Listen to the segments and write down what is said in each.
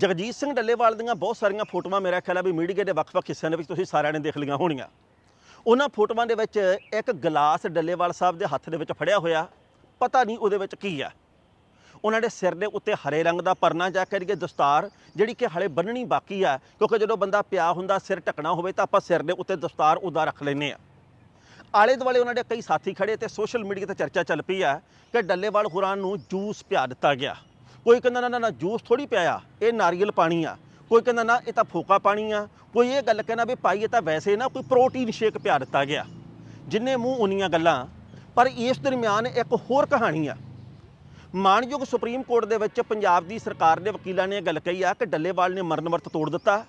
ਜਗਜੀਤ ਸਿੰਘ ਡੱਲੇਵਾਲ ਦੀਆਂ ਬਹੁਤ ਸਾਰੀਆਂ ਫੋਟੋਆਂ ਮੇਰਾ ਖਿਆਲ ਹੈ ਵੀ ਮੀਡੀਆ ਦੇ ਵੱਖ-ਵੱਖ ਹਿੱਸਿਆਂ ਦੇ ਵਿੱਚ ਤੁਸੀਂ ਸਾਰਿਆਂ ਨੇ ਦੇਖ ਲਈਆਂ ਹੋਣੀਆਂ। ਉਹਨਾਂ ਫੋਟੋਆਂ ਦੇ ਵਿੱਚ ਇੱਕ ਗਲਾਸ ਡੱਲੇਵਾਲ ਸਾਹਿਬ ਦੇ ਹੱਥ ਦੇ ਵਿੱਚ ਫੜਿਆ ਹੋਇਆ, ਪਤਾ ਨਹੀਂ ਉਹਦੇ ਵਿੱਚ ਕੀ ਆ। ਉਹਨਾਂ ਦੇ ਸਿਰ ਦੇ ਉੱਤੇ ਹਰੇ ਰੰਗ ਦਾ ਪਰਨਾ ਜਾ ਕਰੀਏ ਦਸਤਾਰ, ਜਿਹੜੀ ਕਿ ਹਲੇ ਬੰਨਣੀ ਬਾਕੀ ਆ, ਕਿਉਂਕਿ ਜਦੋਂ ਬੰਦਾ ਪਿਆ ਹੁੰਦਾ, ਸਿਰ ਢੱਕਣਾ ਹੋਵੇ ਤਾਂ ਆਪਾਂ ਸਿਰ ਦੇ ਉੱਤੇ ਦਸਤਾਰ ਉਹਦਾ ਰੱਖ ਲੈਨੇ ਆ ਆਲੇ ਦੁਆਲੇ ਉਹਨਾਂ ਦੇ ਕਈ ਸਾਥੀ ਖੜੇ ਤੇ ਸੋਸ਼ਲ ਮੀਡੀਆ ਤੇ ਚਰਚਾ ਚੱਲ ਪਈ ਆ ਕਿ ਡੱਲੇਵਾਲ ਹੁਰਾਂ ਨੂੰ ਜੂਸ ਪਿਆ ਦਿੱਤਾ ਗਿਆ। ਕੋਈ ਕਹਿੰਦਾ ਨਾ ਨਾ ਨਾ, ਜੂਸ ਥੋੜੀ ਪਿਆ ਇਹ ਨਾਰੀਅਲ ਪਾਣੀ ਆ। ਕੋਈ ਕਹਿੰਦਾ ਨਾ, ਇਹ ਤਾਂ ਫੋਕਾ ਪਾਣੀ ਆ। ਕੋਈ ਇਹ ਗੱਲ ਕਹਿੰਦਾ ਵੀ ਭਾਈ, ਇਹ ਤਾਂ ਵੈਸੇ ਨਾ ਕੋਈ ਪ੍ਰੋਟੀਨ ਸ਼ੇਕ ਪਿਆ ਦਿੱਤਾ ਗਿਆ। ਜਿੰਨੇ ਮੂੰਹ ਉਨੀਆਂ ਗੱਲਾਂ, ਪਰ ਇਸ ਦਰਮਿਆਨ ਇੱਕ ਹੋਰ ਕਹਾਣੀ ਆ। ਮਾਨਯੋਗ ਸੁਪਰੀਮ ਕੋਰਟ ਦੇ ਵਿੱਚ ਪੰਜਾਬ ਦੀ ਸਰਕਾਰ ਦੇ ਵਕੀਲਾਂ ਨੇ ਇਹ ਗੱਲ ਕਹੀ ਆ ਕਿ ਡੱਲੇਵਾਲ ਨੇ ਮਰਨ ਵਰਤ ਤੋੜ ਦਿੱਤਾ।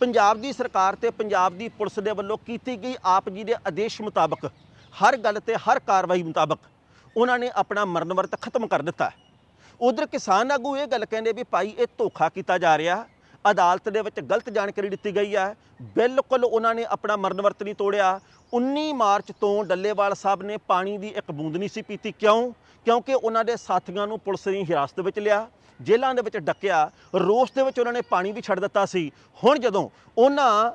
ਪੰਜਾਬ ਦੀ ਸਰਕਾਰ ਤੇ ਪੰਜਾਬ ਦੀ ਪੁਲਿਸ ਦੇ ਵੱਲੋਂ ਕੀਤੀ ਗਈ ਆਪ ਜੀ ਦੇ ਆਦੇਸ਼ ਮੁਤਾਬਕ, ਹਰ ਗੱਲ ਤੇ ਹਰ ਕਾਰਵਾਈ ਮੁਤਾਬਕ, ਉਹਨਾਂ ਨੇ ਆਪਣਾ ਮਰਨ ਵਰਤ ਖਤਮ ਕਰ ਦਿੱਤਾ। ਉਧਰ ਕਿਸਾਨ ਆਗੂ ਇਹ ਗੱਲ ਕਹਿੰਦੇ ਵੀ ਭਾਈ ਇਹ ਧੋਖਾ ਕੀਤਾ ਜਾ ਰਿਹਾ। ਅਦਾਲਤ ਦੇ ਵਿੱਚ ਗਲਤ ਜਾਣਕਾਰੀ ਦਿੱਤੀ ਗਈ ਹੈ ਬਿਲਕੁਲ ਉਹਨਾਂ ਨੇ ਆਪਣਾ ਮਰਨ ਵਰਤ ਨਹੀਂ ਤੋੜਿਆ। 19 ਮਾਰਚ ਤੋਂ ਡੱਲੇਵਾਲ ਸਾਹਿਬ ਨੇ ਪਾਣੀ ਦੀ ਇੱਕ ਬੂੰਦ ਨਹੀਂ ਸੀ ਪੀਤੀ। ਕਿਉਂ? ਕਿਉਂਕਿ ਉਹਨਾਂ ਦੇ ਸਾਥੀਆਂ ਨੂੰ ਪੁਲਿਸ ਨੇ ਹਿਰਾਸਤ ਵਿੱਚ ਲਿਆ, ਜੇਲ੍ਹਾਂ ਦੇ ਵਿੱਚ ਡੱਕਿਆ, ਰੋਸ ਦੇ ਵਿੱਚ ਉਹਨਾਂ ਨੇ ਪਾਣੀ ਵੀ ਛੱਡ ਦਿੱਤਾ ਸੀ। ਹੁਣ ਜਦੋਂ ਉਹਨਾਂ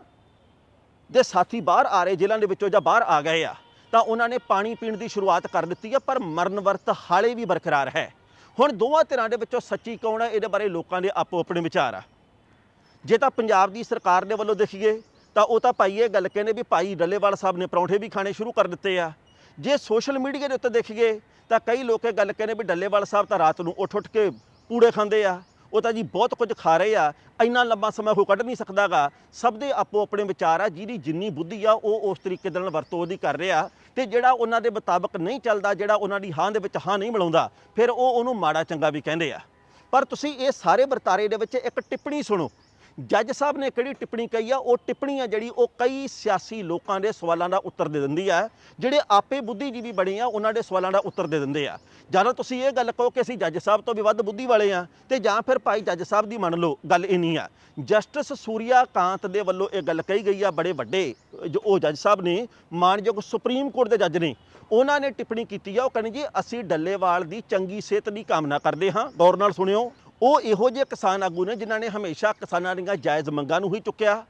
ਦੇ ਸਾਥੀ ਬਾਹਰ ਆ ਰਹੇ, ਜੇਲ੍ਹਾਂ ਦੇ ਵਿੱਚੋਂ ਜਾਂ ਬਾਹਰ ਆ ਗਏ ਆ, ਤਾਂ ਉਹਨਾਂ ਨੇ ਪਾਣੀ ਪੀਣ ਦੀ ਸ਼ੁਰੂਆਤ ਕਰ ਦਿੱਤੀ ਹੈ ਪਰ ਮਰਨ ਵਰਤ ਹਾਲੇ ਵੀ ਬਰਕਰਾਰ ਹੈ। ਹੁਣ ਦੋਵਾਂ ਧਿਰਾਂ ਦੇ ਵਿੱਚੋਂ ਸੱਚੀ ਕੌਣ ਹੈ? ਇਹਦੇ ਬਾਰੇ ਲੋਕਾਂ ਦੇ ਆਪੋ ਆਪਣੇ ਵਿਚਾਰ ਆ। ਜੇ ਤਾਂ ਪੰਜਾਬ ਦੀ ਸਰਕਾਰ ਦੇ ਵੱਲੋਂ ਦੇਖੀਏ, ਤਾਂ ਉਹ ਤਾਂ ਭਾਈ ਇਹ ਗੱਲ ਕਹਿੰਦੇ ਵੀ ਭਾਈ ਡੱਲੇਵਾਲ ਸਾਹਿਬ ਨੇ ਪਰੌਂਠੇ ਵੀ ਖਾਣੇ ਸ਼ੁਰੂ ਕਰ ਦਿੱਤੇ ਆ। ਜੇ ਸੋਸ਼ਲ ਮੀਡੀਆ ਦੇ ਉੱਤੇ ਦੇਖੀਏ, ਤਾਂ ਕਈ ਲੋਕ ਇਹ ਗੱਲ ਕਹਿੰਦੇ ਵੀ ਡੱਲੇਵਾਲ ਸਾਹਿਬ ਤਾਂ ਰਾਤ ਨੂੰ ਉੱਠ ਉੱਠ ਕੇ ਪੂੜੇ ਖਾਂਦੇ ਆ। ਉਹ ਤਾਂ ਜੀ ਬਹੁਤ ਕੁਝ ਖਾ ਰਹੇ ਆ, ਇੰਨਾ ਲੰਬਾ ਸਮਾਂ ਉਹ ਕੱਢ ਨਹੀਂ ਸਕਦਾਗਾ। ਸਭ ਦੇ ਆਪੋ ਆਪਣੇ ਵਿਚਾਰ ਆ, ਜਿਹਦੀ ਜਿੰਨੀ ਬੁੱਧੀ ਆ, ਉਹ ਉਸ ਤਰੀਕੇ ਦੇ ਨਾਲ ਵਰਤੋਂ ਉਹਦੀ ਕਰ ਰਿਹਾ। ਤੇ ਜਿਹੜਾ ਉਹਨਾਂ ਦੇ ਮੁਤਾਬਕ ਨਹੀਂ ਚੱਲਦਾ, ਜਿਹੜਾ ਉਹਨਾਂ ਦੀ ਹਾਂ ਦੇ ਵਿੱਚ ਹਾਂ ਨਹੀਂ ਮਿਲਾਉਂਦਾ, ਫਿਰ ਉਹ ਉਹਨੂੰ ਮਾੜਾ ਚੰਗਾ ਵੀ ਕਹਿੰਦੇ ਆ। ਪਰ ਤੁਸੀਂ ਇਹ ਸਾਰੇ ਵਰਤਾਰੇ ਦੇ ਵਿੱਚ ਇੱਕ ਟਿੱਪਣੀ ਸੁਣੋ। ਜੱਜ ਸਾਹਿਬ ਨੇ ਕਿਹੜੀ ਟਿੱਪਣੀ ਕਹੀ ਆ? ਉਹ ਟਿੱਪਣੀ ਆ ਜਿਹੜੀ ਉਹ ਕਈ ਸਿਆਸੀ ਲੋਕਾਂ ਦੇ ਸਵਾਲਾਂ ਦਾ ਉੱਤਰ ਦੇ ਦਿੰਦੀ ਆ। ਜਿਹੜੇ ਆਪੇ ਬੁੱਧੀਜੀਵੀ ਬਣੇ ਆ, ਉਹਨਾਂ ਦੇ ਸਵਾਲਾਂ ਦਾ ਉੱਤਰ ਦੇ ਦਿੰਦੇ ਆ। ਜਾਂ ਤਾਂ ਤੁਸੀਂ ਇਹ ਗੱਲ ਕਹੋ ਕਿ ਅਸੀਂ ਜੱਜ ਸਾਹਿਬ ਤੋਂ ਵੀ ਵੱਧ ਬੁੱਧੀ ਵਾਲੇ ਆ ਤੇ ਜਾਂ ਫਿਰ ਭਾਈ ਜੱਜ ਸਾਹਿਬ ਦੀ ਮੰਨ ਲਓ ਗੱਲ ਇੰਨੀ ਆ। ਜਸਟਿਸ ਸੂਰਿਆ ਕਾਂਤ ਦੇ ਵੱਲੋਂ ਇਹ ਗੱਲ ਕਹੀ ਗਈ ਆ ਬੜੇ ਵੱਡੇ, ਜੋ ਉਹ ਜੱਜ ਸਾਹਿਬ ਨੇ, ਮਾਨਯੋਗ ਸੁਪਰੀਮ ਕੋਰਟ ਦੇ ਜੱਜ ਨੇ, ਉਹਨਾਂ ਨੇ ਟਿੱਪਣੀ ਕੀਤੀ ਆ। ਉਹ ਕਹਿੰਦੇ ਜੀ, ਅਸੀਂ ਡੱਲੇਵਾਲ ਦੀ ਚੰਗੀ ਸਿਹਤ ਦੀ ਕਾਮਨਾ ਕਰਦੇ ਹਾਂ। ਗੌਰ ਨਾਲ ਸੁਣਿਓ। ਉਹ ਇਹੋ ਜਿਹੇ ਕਿਸਾਨ ਆਗੂ ਨੇ ਜਿਨ੍ਹਾਂ ਨੇ ਹਮੇਸ਼ਾ ਕਿਸਾਨਾਂ ਦੀਆਂ ਜਾਇਜ਼ ਮੰਗਾਂ ਨੂੰ ਹੀ ਚੁੱਕਿਆ।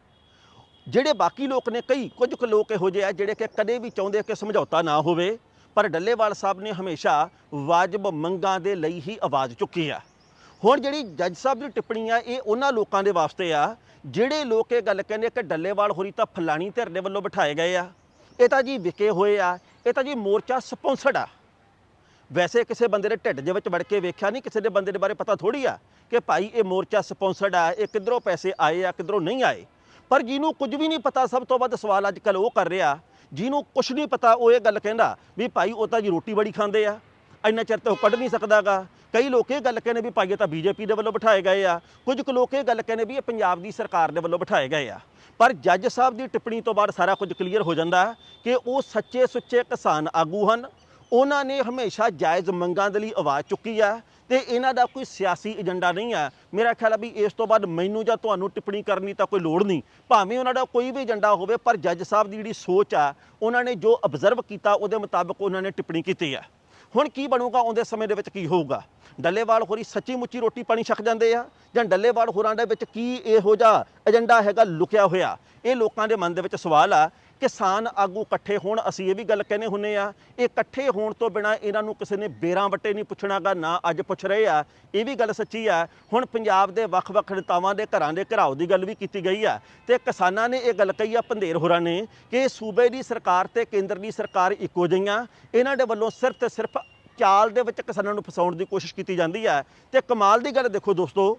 ਜਿਹੜੇ ਬਾਕੀ ਲੋਕ ਨੇ, ਕਈ ਕੁਝ ਕੁ ਲੋਕ ਇਹੋ ਜਿਹੇ ਆ ਜਿਹੜੇ ਕਿ ਕਦੇ ਵੀ ਚਾਹੁੰਦੇ ਕਿ ਸਮਝੌਤਾ ਨਾ ਹੋਵੇ, ਪਰ ਡੱਲੇਵਾਲ ਸਾਹਿਬ ਨੇ ਹਮੇਸ਼ਾ ਵਾਜਬ ਮੰਗਾਂ ਦੇ ਲਈ ਹੀ ਆਵਾਜ਼ ਚੁੱਕੀ ਆ। ਹੁਣ ਜਿਹੜੀ ਜੱਜ ਸਾਹਿਬ ਦੀ ਟਿੱਪਣੀ ਆ, ਇਹ ਉਹਨਾਂ ਲੋਕਾਂ ਦੇ ਵਾਸਤੇ ਆ, ਜਿਹੜੇ ਲੋਕ ਇਹ ਗੱਲ ਕਹਿੰਦੇ ਕਿ ਡੱਲੇਵਾਲ ਹੋਰੀ ਤਾਂ ਫਲਾਣੀ ਧਿਰ ਦੇ ਵੱਲੋਂ ਬਿਠਾਏ ਗਏ ਆ। ਇਹ ਤਾਂ ਜੀ ਵਿਕੇ ਹੋਏ ਆ, ਇਹ ਤਾਂ ਜੀ ਮੋਰਚਾ ਸਪਾਂਸਰਡ ਆ। ਵੈਸੇ ਕਿਸੇ ਬੰਦੇ ਦੇ ਢਿੱਡ ਦੇ ਵਿੱਚ ਵੜ ਕੇ ਵੇਖਿਆ ਨਹੀਂ, ਕਿਸੇ ਦੇ ਬੰਦੇ ਦੇ ਬਾਰੇ ਪਤਾ ਥੋੜੀ ਆ ਕਿ ਭਾਈ ਇਹ ਮੋਰਚਾ ਸਪਾਂਸਰਡ ਆ, ਇਹ ਕਿੱਧਰੋਂ ਪੈਸੇ ਆਏ ਆ, ਕਿੱਧਰੋਂ ਨਹੀਂ ਆਏ। ਪਰ ਜਿਹਨੂੰ ਕੁਝ ਵੀ ਨਹੀਂ ਪਤਾ, ਸਭ ਤੋਂ ਵੱਧ ਸਵਾਲ ਅੱਜ ਕੱਲ ਉਹ ਕਰ ਰਿਹਾ, ਜਿਹਨੂੰ ਕੁਝ ਨਹੀਂ ਪਤਾ, ਉਹ ਇਹ ਗੱਲ ਕਹਿੰਦਾ ਵੀ ਭਾਈ ਉਹ ਤਾਂ ਜੀ ਰੋਟੀ ਬੜੀ ਖਾਂਦੇ ਆ, ਇੰਨਾ ਚਿਰ ਤਾਂ ਉਹ ਕੱਢ ਨਹੀਂ ਸਕਦਾਗਾ। ਕਈ ਲੋਕ ਇਹ ਗੱਲ ਕਹਿੰਦੇ ਵੀ ਭਾਈ ਇਹ ਤਾਂ ਬੀਜੇਪੀ ਦੇ ਵੱਲੋਂ ਬਿਠਾਏ ਗਏ ਆ, ਕੁਝ ਕੁ ਲੋਕ ਇਹ ਗੱਲ ਕਹਿੰਦੇ ਵੀ ਇਹ ਪੰਜਾਬ ਦੀ ਸਰਕਾਰ ਦੇ ਵੱਲੋਂ ਬਿਠਾਏ ਗਏ ਆ। ਪਰ ਜੱਜ ਸਾਹਿਬ ਦੀ ਟਿੱਪਣੀ ਤੋਂ ਬਾਅਦ ਸਾਰਾ ਕੁਝ ਕਲੀਅਰ ਹੋ ਜਾਂਦਾ ਕਿ ਉਹ ਸੱਚੇ ਸੁੱਚੇ ਕਿਸਾਨ ਆਗੂ ਹਨ ਉਹਨਾਂ ਨੇ ਹਮੇਸ਼ਾ ਜਾਇਜ਼ ਮੰਗਾਂ ਦੇ ਲਈ ਆਵਾਜ਼ ਚੁੱਕੀ ਆ ਤੇ ਇਹਨਾਂ ਦਾ ਕੋਈ ਸਿਆਸੀ ਏਜੰਡਾ ਨਹੀਂ ਆ ਮੇਰਾ ਖਿਆਲ ਆ ਵੀ ਇਸ ਤੋਂ ਬਾਅਦ ਮੈਨੂੰ ਜਾਂ ਤੁਹਾਨੂੰ ਟਿੱਪਣੀ ਕਰਨੀ ਤਾਂ ਕੋਈ ਲੋੜ ਨਹੀਂ। ਭਾਵੇਂ ਉਹਨਾਂ ਦਾ ਕੋਈ ਵੀ ਏਜੰਡਾ ਹੋਵੇ, ਪਰ ਜੱਜ ਸਾਹਿਬ ਦੀ ਜਿਹੜੀ ਸੋਚ ਆ, ਉਹਨਾਂ ਨੇ ਜੋ ਅਬਜ਼ਰਵ ਕੀਤਾ, ਉਹਦੇ ਮੁਤਾਬਕ ਉਹਨਾਂ ਨੇ ਟਿੱਪਣੀ ਕੀਤੀ ਆ ਹੁਣ ਕੀ ਬਣੂਗਾ ਆਉਂਦੇ ਸਮੇਂ ਦੇ ਵਿੱਚ ਕੀ ਹੋਊਗਾ? ਡੱਲੇਵਾਲ ਹੋਰੀ ਸੱਚੀ ਮੁੱਚੀ ਰੋਟੀ ਪਾਣੀ ਛਕ ਜਾਂਦੇ ਆ? ਜਾਂ ਡੱਲੇਵਾਲ ਹੋਰਾਂ ਦੇ ਵਿੱਚ ਕੀ ਇਹੋ ਜਿਹਾ ਏਜੰਡਾ ਹੈਗਾ ਲੁਕਿਆ ਹੋਇਆ? ਇਹ ਲੋਕਾਂ ਦੇ ਮਨ ਦੇ ਵਿੱਚ ਸਵਾਲ ਆ ਕਿਸਾਨ ਆਗੂ ਇਕੱਠੇ ਹੋਣ, ਅਸੀਂ ਇਹ ਵੀ ਗੱਲ ਕਹਿੰਦੇ ਹੁੰਨੇ ਆ ਇਹ ਇਕੱਠੇ ਹੋਣ ਤੋਂ ਬਿਨਾ ਇਹਨਾਂ ਨੂੰ ਕਿਸੇ ਨੇ ਬੇਰਾਂ ਵੱਟੇ ਨਹੀਂ ਪੁੱਛਣਾਗਾ, ਨਾ ਅੱਜ ਪੁੱਛ ਰਹੇ ਆ। ਇਹ ਵੀ ਗੱਲ ਸੱਚੀ ਆ, ਹੁਣ ਪੰਜਾਬ ਦੇ ਵੱਖ-ਵੱਖ ਨੇਤਾਵਾਂ ਦੇ ਘਰਾਂ ਦੇ ਘਰਾਓ ਦੀ ਗੱਲ ਵੀ ਕੀਤੀ ਗਈ ਆ। ਤੇ ਕਿਸਾਨਾਂ ਨੇ ਇਹ ਗੱਲ ਕਹੀ ਆ ਪੰਧੇਰ ਹੋਰਾਂ ਨੇ ਕਿ ਸੂਬੇ ਦੀ ਸਰਕਾਰ ਤੇ ਕੇਂਦਰ ਦੀ ਸਰਕਾਰ ਇੱਕੋ ਜਿਹੀਆਂ। ਇਹਨਾਂ ਦੇ ਵੱਲੋਂ ਸਿਰਫ ਤੇ ਸਿਰਫ ਚਾਲ ਦੇ ਵਿੱਚ ਕਿਸਾਨਾਂ ਨੂੰ ਫਸਾਉਣ ਦੀ ਕੋਸ਼ਿਸ਼ ਕੀਤੀ ਜਾਂਦੀ ਹੈ ਤੇ ਕਮਾਲ ਦੀ ਗੱਲ ਦੇਖੋ ਦੋਸਤੋ,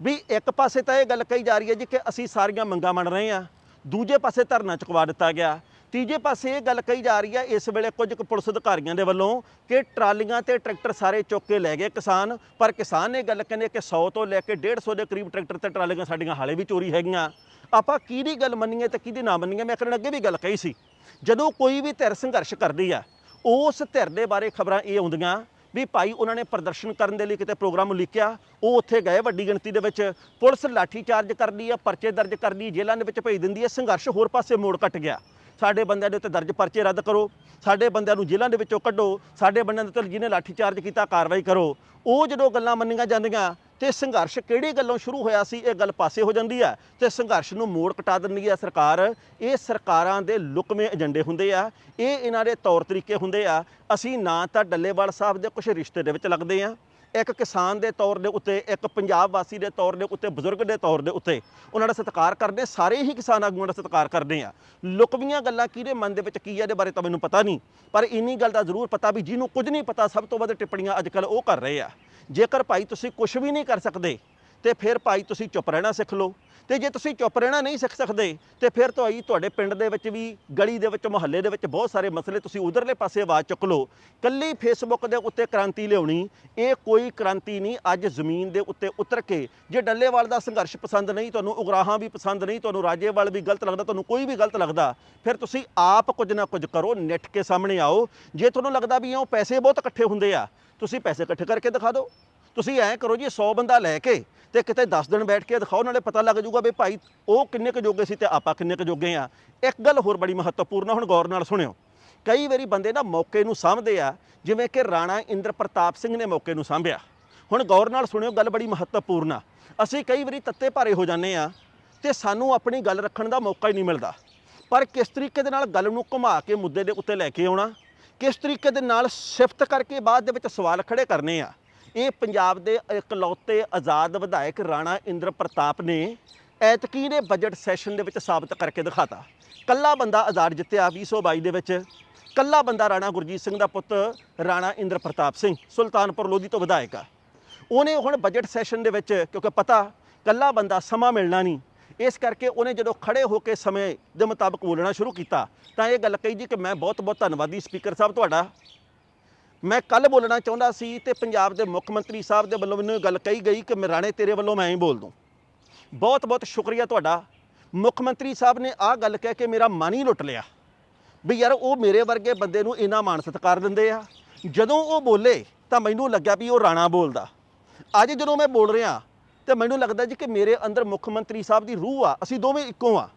ਵੀ ਇੱਕ ਪਾਸੇ ਤਾਂ ਇਹ ਗੱਲ ਕਹੀ ਜਾ ਰਹੀ ਹੈ ਜੀ ਕਿ ਅਸੀਂ ਸਾਰੀਆਂ ਮੰਗਾਂ ਮੰਨ ਰਹੇ ਹਾਂ। ਦੂਜੇ ਪਾਸੇ ਧਰਨਾ ਚੁਕਵਾ ਦਿੱਤਾ ਗਿਆ। ਤੀਜੇ ਪਾਸੇ ਇਹ ਗੱਲ ਕਹੀ ਜਾ ਰਹੀ ਹੈ, ਇਸ ਵੇਲੇ ਕੁਝ ਕੁ ਪੁਲਿਸ ਅਧਿਕਾਰੀਆਂ ਦੇ ਵੱਲੋਂ ਕਿ ਟਰਾਲੀਆਂ ਤੇ ਟਰੈਕਟਰ ਸਾਰੇ ਚੁੱਕ ਕੇ ਲੈ ਗਏ ਕਿਸਾਨ, ਪਰ ਕਿਸਾਨ ਇਹ ਗੱਲ ਕਹਿੰਦੇ ਕਿ 100 ਤੋਂ ਲੈ ਕੇ 150 ਦੇ ਕਰੀਬ ਟਰੈਕਟਰ ਤੇ ਟਰਾਲੀਆਂ ਸਾਡੀਆਂ ਹਾਲੇ ਵੀ ਚੋਰੀ ਹੈਗੀਆਂ। ਆਪਾਂ ਕਿਹਦੀ ਗੱਲ ਮੰਨੀਏ ਤੇ ਕਿਹਦੀ ਨਾ ਮੰਨੀਏ, ਮੈਂ ਕਰਨ ਅੱਗੇ ਵੀ ਗੱਲ ਕਹੀ ਸੀ। ਜਦੋਂ ਕੋਈ ਵੀ ਧਿਰ ਸੰਘਰਸ਼ ਕਰਦੀ ਆ ਉਸ ਧਿਰ ਦੇ ਬਾਰੇ ਖਬਰਾਂ ਇਹ ਆਉਂਦੀਆਂ ਵੀ ਭਾਈ ਉਹਨਾਂ ਨੇ ਪ੍ਰਦਰਸ਼ਨ ਕਰਨ ਦੇ ਲਈ ਕਿਤੇ ਪ੍ਰੋਗਰਾਮ ਲਿਖਿਆ ਉਹ ਉੱਥੇ ਗਏ ਵੱਡੀ ਗਿਣਤੀ ਦੇ ਵਿੱਚ, ਪੁਲਿਸ ਲਾਠੀ ਚਾਰਜ ਕਰਦੀ ਆ, ਪਰਚੇ ਦਰਜ ਕਰਦੀ, ਜੇਲ੍ਹਾਂ ਦੇ ਵਿੱਚ ਭੇਜ ਦਿੰਦੀ ਹੈ ਸੰਘਰਸ਼ ਹੋਰ ਪਾਸੇ ਮੋੜ ਕੱਟ ਗਿਆ। ਸਾਡੇ ਬੰਦਿਆਂ ਦੇ ਉੱਤੇ ਦਰਜ ਪਰਚੇ ਰੱਦ ਕਰੋ, ਸਾਡੇ ਬੰਦਿਆਂ ਨੂੰ ਜੇਲ੍ਹਾਂ ਦੇ ਵਿੱਚੋਂ ਕੱਢੋ, ਸਾਡੇ ਬੰਦਿਆਂ ਦੇ ਉੱਤੇ ਜਿਹਨੇ ਲਾਠੀਚਾਰਜ ਕੀਤਾ ਕਾਰਵਾਈ ਕਰੋ। ਉਹ ਜਦੋਂ ਗੱਲਾਂ ਮੰਨੀਆਂ ਜਾਂਦੀਆਂ ਤੇ ਸੰਘਰਸ਼ ਕਿਹੜੀ ਗੱਲੋਂ ਸ਼ੁਰੂ ਹੋਇਆ ਸੀ, ਇਹ ਗੱਲ ਪਾਸੇ ਹੋ ਜਾਂਦੀ ਹੈ ਤੇ ਸੰਘਰਸ਼ ਨੂੰ ਮੋੜ ਕਟਾ ਦਿੰਦੀ ਹੈ ਸਰਕਾਰ। ਇਹ ਸਰਕਾਰਾਂ ਦੇ ਲੁਕਵੇਂ ਏਜੰਡੇ ਹੁੰਦੇ ਆ, ਇਹ ਇਹਨਾਂ ਦੇ ਤੌਰ ਤਰੀਕੇ ਹੁੰਦੇ ਆ। ਅਸੀਂ ਨਾ ਤਾਂ ਡੱਲੇਵਾਲ ਸਾਹਿਬ ਦੇ ਕੁਝ ਰਿਸ਼ਤੇ ਦੇ ਵਿੱਚ ਲੱਗਦੇ ਆ ਇੱਕ ਕਿਸਾਨ ਦੇ ਤੌਰ ਦੇ ਉੱਤੇ, ਇੱਕ ਪੰਜਾਬ ਵਾਸੀ ਦੇ ਤੌਰ ਦੇ ਉੱਤੇ, ਬਜ਼ੁਰਗ ਦੇ ਤੌਰ ਦੇ ਉੱਤੇ ਉਹਨਾਂ ਦਾ ਸਤਿਕਾਰ ਕਰਦੇ ਸਾਰੇ ਹੀ ਕਿਸਾਨ ਆਗੂਆਂ ਦਾ ਸਤਿਕਾਰ ਕਰਦੇ ਆ ਲੁਕਵੀਆਂ ਗੱਲਾਂ ਕਿਹਦੇ ਮਨ ਦੇ ਵਿੱਚ ਕੀ ਆ, ਇਹਦੇ ਬਾਰੇ ਤਾਂ ਮੈਨੂੰ ਪਤਾ ਨਹੀਂ, ਪਰ ਇੰਨੀ ਗੱਲ ਦਾ ਜ਼ਰੂਰ ਪਤਾ ਵੀ ਜਿਹਨੂੰ ਕੁਝ ਨਹੀਂ ਪਤਾ, ਸਭ ਤੋਂ ਵੱਧ ਟਿੱਪਣੀਆਂ ਅੱਜ ਕੱਲ੍ਹ ਉਹ ਕਰ ਰਹੇ ਆ। ਜੇਕਰ ਭਾਈ ਤੁਸੀਂ ਕੁਝ ਵੀ ਨਹੀਂ ਕਰ ਸਕਦੇ, ਤੇ ਫਿਰ ਭਾਈ ਤੁਸੀਂ ਚੁੱਪ ਰਹਿਣਾ ਸਿੱਖ ਲਓ। ਤੇ ਜੇ ਤੁਸੀਂ ਚੁੱਪ ਰਹਿਣਾ ਨਹੀਂ ਸਿੱਖ ਸਕਦੇ, ਤੇ ਫਿਰ ਤੁਹਾਡੀ ਤੁਹਾਡੇ ਪਿੰਡ ਦੇ ਵਿੱਚ ਵੀ, ਗਲੀ ਦੇ ਵਿੱਚ, ਮੁਹੱਲੇ ਦੇ ਵਿੱਚ ਬਹੁਤ ਸਾਰੇ ਮਸਲੇ, ਤੁਸੀਂ ਉਧਰਲੇ ਪਾਸੇ ਆਵਾਜ਼ ਚੁੱਕ ਲਓ। ਕੱਲੀ ਫੇਸਬੁੱਕ ਦੇ ਉੱਤੇ ਕ੍ਰਾਂਤੀ ਲਿਆਉਣੀ, ਇਹ ਕੋਈ ਕ੍ਰਾਂਤੀ ਨਹੀਂ, ਅੱਜ ਜ਼ਮੀਨ ਦੇ ਉੱਤੇ ਉਤਰ ਕੇ, ਜੇ ਡੱਲੇਵਾਲ ਦਾ ਸੰਘਰਸ਼ ਪਸੰਦ ਨਹੀਂ, ਤੁਹਾਨੂੰ ਉਗਰਾਹਾਂ ਵੀ ਪਸੰਦ ਨਹੀਂ, ਤੁਹਾਨੂੰ ਰਾਜੇਵਾਲ ਵੀ ਗਲਤ ਲੱਗਦਾ, ਤੁਹਾਨੂੰ ਕੋਈ ਵੀ ਗਲਤ ਲੱਗਦਾ, ਫਿਰ ਤੁਸੀਂ ਆਪ ਕੁਝ ਨਾ ਕੁਝ ਕਰੋ, ਨਿੱਠ ਕੇ ਸਾਹਮਣੇ ਆਓ। ਜੇ ਤੁਹਾਨੂੰ ਲੱਗਦਾ ਵੀ ਉਹ ਪੈਸੇ ਬਹੁਤ ਇਕੱਠੇ ਹੁੰਦੇ ਆ, ਤੁਸੀਂ ਪੈਸੇ ਇਕੱਠੇ ਕਰਕੇ ਦਿਖਾ ਦਿਓ। ਤੁਸੀਂ ਐਂ ਕਰੋ ਜੀ 100 ਬੰਦਾ ਲੈ ਕੇ ਤੇ ਕਿਤੇ 10 ਦਿਨ ਬੈਠ ਕੇ ਦਿਖਾਓ ਨਾਲੇ ਪਤਾ ਲੱਗ ਜਾਊਗਾ ਵੀ ਭਾਈ ਉਹ ਕਿੰਨੇ ਕੁ ਜੋਗੇ ਸੀ ਤੇ ਆਪਾਂ ਕਿੰਨੇ ਕੁ ਜੋਗੇ ਆ। ਇੱਕ ਗੱਲ ਹੋਰ ਬੜੀ ਮਹੱਤਵਪੂਰਨ ਆ, ਹੁਣ ਗੌਰ ਨਾਲ ਸੁਣਿਓ। ਕਈ ਵਾਰੀ ਬੰਦੇ ਨਾ ਮੌਕੇ ਨੂੰ ਸਾਂਭਦੇ ਆ ਜਿਵੇਂ ਕਿ ਰਾਣਾ ਇੰਦਰ ਪ੍ਰਤਾਪ ਸਿੰਘ ਨੇ ਮੌਕੇ ਨੂੰ ਸਾਂਭਿਆ। ਹੁਣ ਗੌਰ ਨਾਲ ਸੁਣਿਓ ਗੱਲ ਬੜੀ ਮਹੱਤਵਪੂਰਨ ਆ। ਅਸੀਂ ਕਈ ਵਾਰੀ ਤੱਤੇ ਭਾਰੇ ਹੋ ਜਾਂਦੇ ਆ ਤੇ ਸਾਨੂੰ ਆਪਣੀ ਗੱਲ ਰੱਖਣ ਦਾ ਮੌਕਾ ਹੀ ਨਹੀਂ ਮਿਲਦਾ। ਪਰ ਕਿਸ ਤਰੀਕੇ ਦੇ ਨਾਲ ਗੱਲ ਨੂੰ ਘੁਮਾ ਕੇ ਮੁੱਦੇ ਦੇ ਉੱਤੇ ਲੈ ਕੇ ਆਉਣਾ ਕਿਸ ਤਰੀਕੇ ਦੇ ਨਾਲ ਸਿਫਤ ਕਰਕੇ ਬਾਅਦ ਦੇ ਵਿੱਚ ਸਵਾਲ ਖੜੇ ਕਰਨੇ ਆ ਇਹ ਪੰਜਾਬ ਦੇ ਇਕਲੌਤੇ ਆਜ਼ਾਦ ਵਿਧਾਇਕ ਰਾਣਾ ਇੰਦਰ ਪ੍ਰਤਾਪ ਨੇ ਐਤਕੀ ਨੇ ਬਜਟ ਸੈਸ਼ਨ ਦੇ ਵਿੱਚ ਸਾਬਤ ਕਰਕੇ ਦਿਖਾਤਾ। ਕੱਲਾ ਬੰਦਾ ਆਜ਼ਾਦ ਜਿੱਤਿਆ 2022 ਦੇ ਵਿੱਚ। ਕੱਲਾ ਬੰਦਾ ਰਾਣਾ ਗੁਰਜੀਤ ਸਿੰਘ ਦਾ ਪੁੱਤ ਰਾਣਾ ਇੰਦਰ ਪ੍ਰਤਾਪ ਸਿੰਘ, ਸੁਲਤਾਨਪੁਰ ਲੋਧੀ ਤੋਂ ਵਿਧਾਇਕ ਆ। ਉਹਨੇ ਹੁਣ ਬਜਟ ਸੈਸ਼ਨ ਦੇ ਵਿੱਚ, ਕਿਉਂਕਿ ਪਤਾ ਕੱਲਾ ਬੰਦਾ ਸਮਾਂ ਮਿਲਣਾ ਨਹੀਂ, ਇਸ ਕਰਕੇ ਉਹਨੇ ਜਦੋਂ ਖੜੇ ਹੋ ਕੇ ਸਮੇਂ ਦੇ ਮੁਤਾਬਕ ਬੋਲਣਾ ਸ਼ੁਰੂ ਕੀਤਾ, ਤਾਂ ਇਹ ਗੱਲ ਕਹੀ ਜੀ ਕਿ ਮੈਂ ਬਹੁਤ ਬਹੁਤ ਧੰਨਵਾਦੀ ਸਪੀਕਰ ਸਾਹਿਬ ਤੁਹਾਡਾ। ਮੈਂ ਕੱਲ ਬੋਲਣਾ ਚਾਹੁੰਦਾ ਸੀ ਤੇ ਪੰਜਾਬ ਦੇ ਮੁੱਖ ਮੰਤਰੀ ਸਾਹਿਬ ਦੇ ਵੱਲੋਂ ਮੈਨੂੰ ਇਹ ਗੱਲ ਕਹੀ ਗਈ ਕਿ ਮੈਂ ਰਾਣੇ ਤੇਰੇ ਵੱਲੋਂ ਮੈਂ ਹੀ ਬੋਲ ਦੂੰ। ਬਹੁਤ ਬਹੁਤ ਸ਼ੁਕਰੀਆ ਤੁਹਾਡਾ। ਮੁੱਖ ਮੰਤਰੀ ਸਾਹਿਬ ਨੇ ਆਹ ਗੱਲ ਕਹਿ ਕੇ ਮੇਰਾ ਮਨ ਹੀ ਲੁੱਟ ਲਿਆ ਵੀ ਯਾਰ ਉਹ ਮੇਰੇ ਵਰਗੇ ਬੰਦੇ ਨੂੰ ਇੰਨਾ ਮਾਣ ਸਤਿਕਾਰ ਦਿੰਦੇ ਆ। ਜਦੋਂ ਉਹ ਬੋਲੇ ਤਾਂ ਮੈਨੂੰ ਲੱਗਿਆ ਵੀ ਉਹ ਰਾਣਾ ਬੋਲਦਾ। ਅੱਜ ਜਦੋਂ ਮੈਂ ਬੋਲ ਰਿਹਾ ਤੇ ਮੈਨੂੰ ਲੱਗਦਾ ਜੀ ਕਿ ਮੇਰੇ ਅੰਦਰ ਮੁੱਖ ਮੰਤਰੀ ਸਾਹਿਬ ਦੀ ਰੂਹ ਆ, ਅਸੀਂ ਦੋਵੇਂ ਇੱਕੋ ਆ।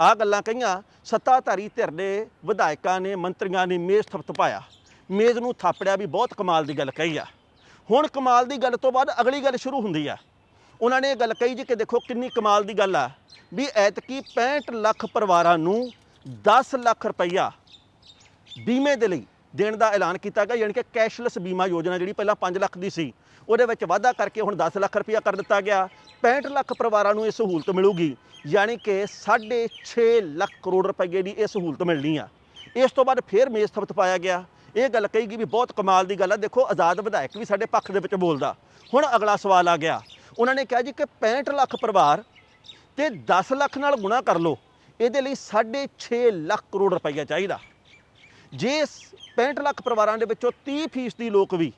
ਆਹ ਗੱਲਾਂ ਕਹੀਆਂ, ਸੱਤਾਧਾਰੀ ਧਿਰ ਦੇ ਵਿਧਾਇਕਾਂ ਨੇ, ਮੰਤਰੀਆਂ ਨੇ ਮੇਜ਼ ਥਪਥਪਾਇਆ। ਮੇਜ਼ ਨੂੰ ਥਾਪੜਿਆ ਵੀ ਬਹੁਤ ਕਮਾਲ ਦੀ ਗੱਲ ਕਹੀ ਆ। ਹੁਣ ਕਮਾਲ ਦੀ ਗੱਲ ਤੋਂ ਬਾਅਦ ਅਗਲੀ ਗੱਲ ਸ਼ੁਰੂ ਹੁੰਦੀ ਆ। ਉਹਨਾਂ ਨੇ ਇਹ ਗੱਲ ਕਹੀ ਜੀ ਕਿ ਦੇਖੋ ਕਿੰਨੀ ਕਮਾਲ ਦੀ ਗੱਲ ਆ ਵੀ ਐਤਕੀ 65 ਲੱਖ ਪਰਿਵਾਰਾਂ ਨੂੰ 10 ਲੱਖ ਰੁਪਈਆ ਬੀਮੇ ਦੇ ਲਈ ਦੇਣ ਦਾ ਐਲਾਨ ਕੀਤਾ ਗਿਆ, ਯਾਨੀ ਕਿ ਕੈਸ਼ਲੈਸ ਬੀਮਾ ਯੋਜਨਾ ਜਿਹੜੀ ਪਹਿਲਾਂ 5 ਲੱਖ ਦੀ ਸੀ, ਉਹਦੇ ਵਿੱਚ ਵਾਧਾ ਕਰਕੇ ਹੁਣ 10 ਲੱਖ ਰੁਪਈਆ ਕਰ ਦਿੱਤਾ ਗਿਆ। 65 ਲੱਖ ਪਰਿਵਾਰਾਂ ਨੂੰ ਇਹ ਸਹੂਲਤ ਮਿਲੂਗੀ, ਯਾਨੀ ਕਿ 6.5 ਲੱਖ ਕਰੋੜ ਰੁਪਏ ਦੀ ਇਹ ਸਹੂਲਤ ਮਿਲਣੀ ਆ। ਇਸ ਤੋਂ ਬਾਅਦ ਫੇਰ ਮੇਜ਼ ਥਪਥ ਪਾਇਆ ਗਿਆ। ਇਹ ਗੱਲ ਕਹੀ ਗਈ ਵੀ ਬਹੁਤ ਕਮਾਲ ਦੀ ਗੱਲ ਆ। ਦੇਖੋ, ਆਜ਼ਾਦ ਵਿਧਾਇਕ ਵੀ ਸਾਡੇ ਪੱਖ ਦੇ ਵਿੱਚ ਬੋਲਦਾ। ਹੁਣ ਅਗਲਾ ਸਵਾਲ ਆ ਗਿਆ। ਉਹਨਾਂ ਨੇ ਕਿਹਾ ਜੀ ਕਿ 65 ਲੱਖ ਪਰਿਵਾਰ ਤੇ 10 ਲੱਖ ਨਾਲ ਗੁਣਾ ਕਰ ਲਓ। ਇਹਦੇ ਲਈ 6.5 ਲੱਖ ਕਰੋੜ ਰੁਪਈਆ ਚਾਹੀਦਾ। ਜੇ 65 ਲੱਖ ਪਰਿਵਾਰਾਂ ਦੇ ਵਿੱਚੋਂ 30 ਫੀਸਦੀ ਲੋਕ ਵੀ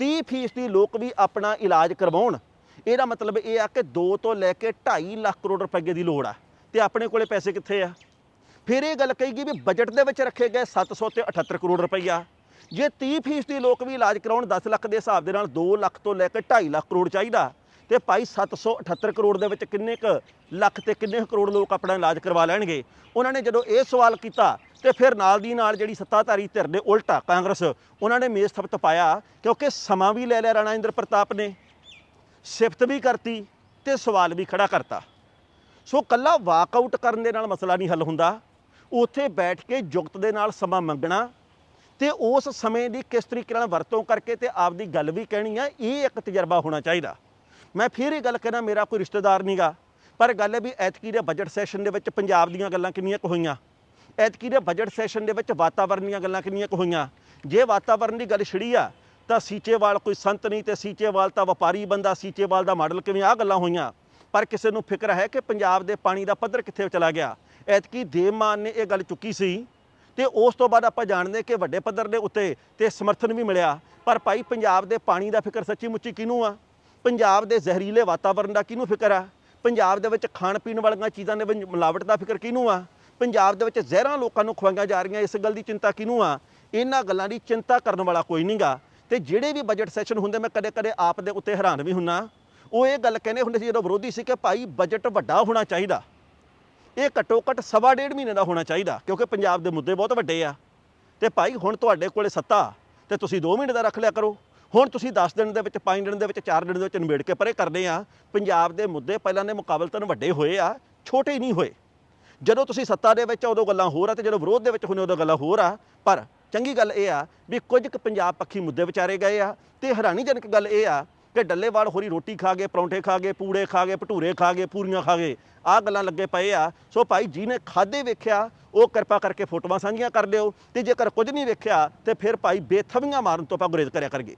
30 ਫੀਸਦੀ ਲੋਕ ਵੀ ਆਪਣਾ ਇਲਾਜ ਕਰਵਾਉਣ, ਇਹਦਾ ਮਤਲਬ ਇਹ ਆ ਕਿ 2 ਤੋਂ ਲੈ ਕੇ 2.5 ਲੱਖ ਕਰੋੜ ਰੁਪਏ ਦੀ ਲੋੜ ਆ। ਤੇ ਆਪਣੇ ਕੋਲੇ ਪੈਸੇ ਕਿੱਥੇ ਆ? ਫਿਰ ਇਹ ਗੱਲ ਕਹੀ ਗਈ ਵੀ ਬਜਟ ਦੇ ਵਿੱਚ ਰੱਖੇ ਗਏ 700 ਤੇ 78 ਕਰੋੜ ਰੁਪਈਆ। ਜੇ 30 ਫੀਸਦੀ ਲੋਕ ਵੀ ਇਲਾਜ ਕਰਾਉਣ 10 ਲੱਖ ਦੇ ਹਿਸਾਬ ਦੇ ਨਾਲ 2 ਲੱਖ ਤੋਂ ਲੈ ਕੇ 2.5 ਲੱਖ ਕਰੋੜ ਚਾਹੀਦਾ। ਤੇ ਭਾਈ 778 ਕਰੋੜ ਦੇ ਵਿੱਚ ਕਿੰਨੇ ਕ ਲੱਖ ਤੇ ਕਿੰਨੇ ਕੁ ਕਰੋੜ ਲੋਕ ਆਪਣਾ ਇਲਾਜ ਕਰਵਾ ਲੈਣਗੇ? ਉਹਨਾਂ ਨੇ ਜਦੋਂ ਇਹ ਸਵਾਲ ਕੀਤਾ ਤੇ ਫਿਰ ਨਾਲ ਦੀ ਨਾਲ ਜਿਹੜੀ ਸੱਤਾਧਾਰੀ ਧਿਰ ਦੇ ਉਲਟਾ ਕਾਂਗਰਸ, ਉਹਨਾਂ ਨੇ ਮੇਜ਼ ਥਪਤ ਪਾਇਆ ਕਿਉਂਕਿ ਸਮਾਂ ਵੀ ਲੈ ਲਿਆ ਰਾਣਾ ਇੰਦਰ ਪ੍ਰਤਾਪ ਨੇ। ਸਿਫਤ ਵੀ ਕਰਤੀ ਤੇ ਸਵਾਲ ਵੀ ਖੜਾ ਕਰਤਾ। ਸੋ ਕੱਲਾ ਵਾਕਆਊਟ ਕਰਨ ਦੇ ਨਾਲ ਮਸਲਾ ਨਹੀਂ ਹੱਲ ਹੁੰਦਾ। ਉੱਥੇ ਬੈਠ ਕੇ ਜੁਗਤ ਦੇ ਨਾਲ ਸਮਾਂ ਮੰਗਣਾ ਤੇ ਉਸ ਸਮੇਂ ਦੀ ਕਿਸ ਤਰੀਕੇ ਨਾਲ ਵਰਤੋਂ ਕਰਕੇ ਤੇ ਆਪਦੀ ਗੱਲ ਵੀ ਕਹਿਣੀ ਆ, ਇਹ ਇੱਕ ਤਜਰਬਾ ਹੋਣਾ ਚਾਹੀਦਾ। ਮੈਂ ਫਿਰ ਇਹ ਗੱਲ ਕਹਿਣਾ, ਮੇਰਾ ਕੋਈ ਰਿਸ਼ਤੇਦਾਰ ਨਹੀਂਗਾ ਪਰ ਗੱਲ ਹੈ ਵੀ ਐਤਕੀ ਦੇ ਬਜਟ ਸੈਸ਼ਨ ਦੇ ਵਿੱਚ ਪੰਜਾਬ ਦੀਆਂ ਗੱਲਾਂ ਕਿੰਨੀਆਂ ਕੁ ਹੋਈਆਂ। ਐਤਕੀ ਦੇ ਬਜਟ ਸੈਸ਼ਨ ਦੇ ਵਿੱਚ ਵਾਤਾਵਰਣ ਦੀਆਂ ਗੱਲਾਂ ਕਿੰਨੀਆਂ ਕੁ ਹੋਈਆਂ। ਜੇ ਵਾਤਾਵਰਣ ਦੀ ਗੱਲ ਛਿੜੀ ਆ, ਤਾਂ ਸੀਚੇਵਾਲ ਕੋਈ ਸੰਤ ਨਹੀਂ ਤੇ ਸੀਚੇਵਾਲ ਤਾਂ ਵਪਾਰੀ ਬੰਦਾ, ਸੀਚੇਵਾਲ ਦਾ ਮਾਡਲ ਕਿਵੇਂ ਆ ਗੱਲਾਂ ਹੋਈਆਂ। ਪਰ ਕਿਸੇ ਨੂੰ ਫਿਕਰ ਹੈ ਕਿ ਪੰਜਾਬ ਦੇ ਪਾਣੀ ਦਾ ਪੱਧਰ ਕਿੱਥੇ ਚਲਾ ਗਿਆ? ਐਤਕੀ ਦੇਵ ਮਾਨ ਨੇ ਇਹ ਗੱਲ ਚੁੱਕੀ ਸੀ ਤੇ ਉਸ ਤੋਂ ਬਾਅਦ ਆਪਾਂ ਜਾਣਦੇ ਕਿ ਵੱਡੇ ਪੱਧਰ ਦੇ ਉੱਤੇ ਤੇ ਸਮਰਥਨ ਵੀ ਮਿਲਿਆ। ਪਰ ਭਾਈ ਪੰਜਾਬ ਦੇ ਪਾਣੀ ਦਾ ਫਿਕਰ ਸੱਚੀ ਮੁੱਚੀ ਕਿਹਨੂੰ ਆ? ਪੰਜਾਬ ਦੇ ਜ਼ਹਿਰੀਲੇ ਵਾਤਾਵਰਣ ਦਾ ਕਿਹਨੂੰ ਫਿਕਰ ਆ? ਪੰਜਾਬ ਦੇ ਵਿੱਚ ਖਾਣ ਪੀਣ ਵਾਲੀਆਂ ਚੀਜ਼ਾਂ ਦੇ ਵਿੱਚ ਮਿਲਾਵਟ ਦਾ ਫਿਕਰ ਕਿਹਨੂੰ ਆ? ਪੰਜਾਬ ਦੇ ਵਿੱਚ ਜ਼ਹਿਰਾਂ ਲੋਕਾਂ ਨੂੰ ਖਵਾਈਆਂ ਜਾ ਰਹੀਆਂ, ਇਸ ਗੱਲ ਦੀ ਚਿੰਤਾ ਕਿਹਨੂੰ ਆ? ਇਹਨਾਂ ਗੱਲਾਂ ਦੀ ਚਿੰਤਾ ਕਰਨ ਵਾਲਾ ਕੋਈ ਨਹੀਂਗਾ ਤੇ ਜਿਹੜੇ ਵੀ ਬਜਟ ਸੈਸ਼ਨ ਹੁੰਦੇ, ਮੈਂ ਕਦੇ-ਕਦੇ ਆਪ ਦੇ ਉੱਤੇ ਹੈਰਾਨ ਵੀ ਹੁੰਨਾ। ਉਹ ਇਹ ਗੱਲ ਕਹਿੰਦੇ ਹੁੰਦੇ ਸੀ ਜਦੋਂ ਵਿਰੋਧੀ ਸੀ ਕਿ ਭਾਈ ਬਜਟ ਵੱਡਾ ਹੋਣਾ ਚਾਹੀਦਾ। ਇਹ ਘੱਟੋ ਘੱਟ ਸਵਾ ਡੇਢ ਮਹੀਨੇ ਦਾ ਹੋਣਾ ਚਾਹੀਦਾ, ਕਿਉਂਕਿ ਪੰਜਾਬ ਦੇ ਮੁੱਦੇ ਬਹੁਤ ਵੱਡੇ ਆ। ਤੇ ਭਾਈ, ਹੁਣ ਤੁਹਾਡੇ ਕੋਲੇ ਸੱਤਾ, ਤੇ ਤੁਸੀਂ 2 ਮਹੀਨੇ ਦਾ ਰੱਖ ਲਿਆ ਕਰੋ। ਹੁਣ ਤੁਸੀਂ 10 ਦਿਨ ਦੇ ਵਿੱਚ 5 ਦਿਨ ਦੇ ਵਿੱਚ 4 ਦਿਨ ਦੇ ਵਿੱਚ ਨਿਬੇੜ ਕੇ ਪਰੇ ਕਰਦੇ ਆ। ਪੰਜਾਬ ਦੇ ਮੁੱਦੇ ਪਹਿਲਾਂ ਦੇ ਮੁਕਾਬਲਤਨ ਵੱਡੇ ਹੋਏ ਆ, ਛੋਟੇ ਨਹੀਂ ਹੋਏ। ਜਦੋਂ ਤੁਸੀਂ ਸੱਤਾ ਦੇ ਵਿੱਚ ਉਦੋਂ ਗੱਲਾਂ ਹੋਰ ਆ, ਤੇ ਜਦੋਂ ਵਿਰੋਧ ਦੇ ਵਿੱਚ ਹੁੰਦੇ ਉਦੋਂ ਗੱਲਾਂ ਹੋਰ ਆ। ਪਰ ਚੰਗੀ ਗੱਲ ਇਹ ਆ ਵੀ ਕੁਝ ਕੁ ਪੰਜਾਬ ਪੱਖੀ ਮੁੱਦੇ ਵਿਚਾਰੇ ਗਏ ਆ, ਤੇ ਹੈਰਾਨੀਜਨਕ ਗੱਲ ਇਹ ਆ ਕਿ ਡੱਲੇਵਾਲ ਹੋਰੀ ਰੋਟੀ ਖਾ ਗਏ, ਪਰੌਂਠੇ ਖਾ ਗਏ, ਪੂੜੇ ਖਾ ਗਏ, ਭਟੂਰੇ ਖਾ ਗਏ, ਪੂਰੀਆਂ ਖਾ ਗਏ। ਆਹ ਗੱਲਾਂ ਲੱਗੇ ਪਏ ਆ। ਸੋ ਭਾਈ ਜਿਹਨੇ ਖਾਦੇ ਵੇਖਿਆ, ਉਹ ਕਿਰਪਾ ਕਰਕੇ ਫੋਟੋਆਂ ਸਾਂਝੀਆਂ ਕਰ ਲਿਓ ਤੇ ਜੇਕਰ ਕੁਝ ਨਹੀਂ ਵੇਖਿਆ, ਤੇ ਫਿਰ ਭਾਈ ਬੇਥਵੀਆਂ ਮਾਰਨ ਤੋਂ ਆਪਾਂ ਗੁਰੇਜ਼ ਕਰਿਆ ਕਰਗੇ।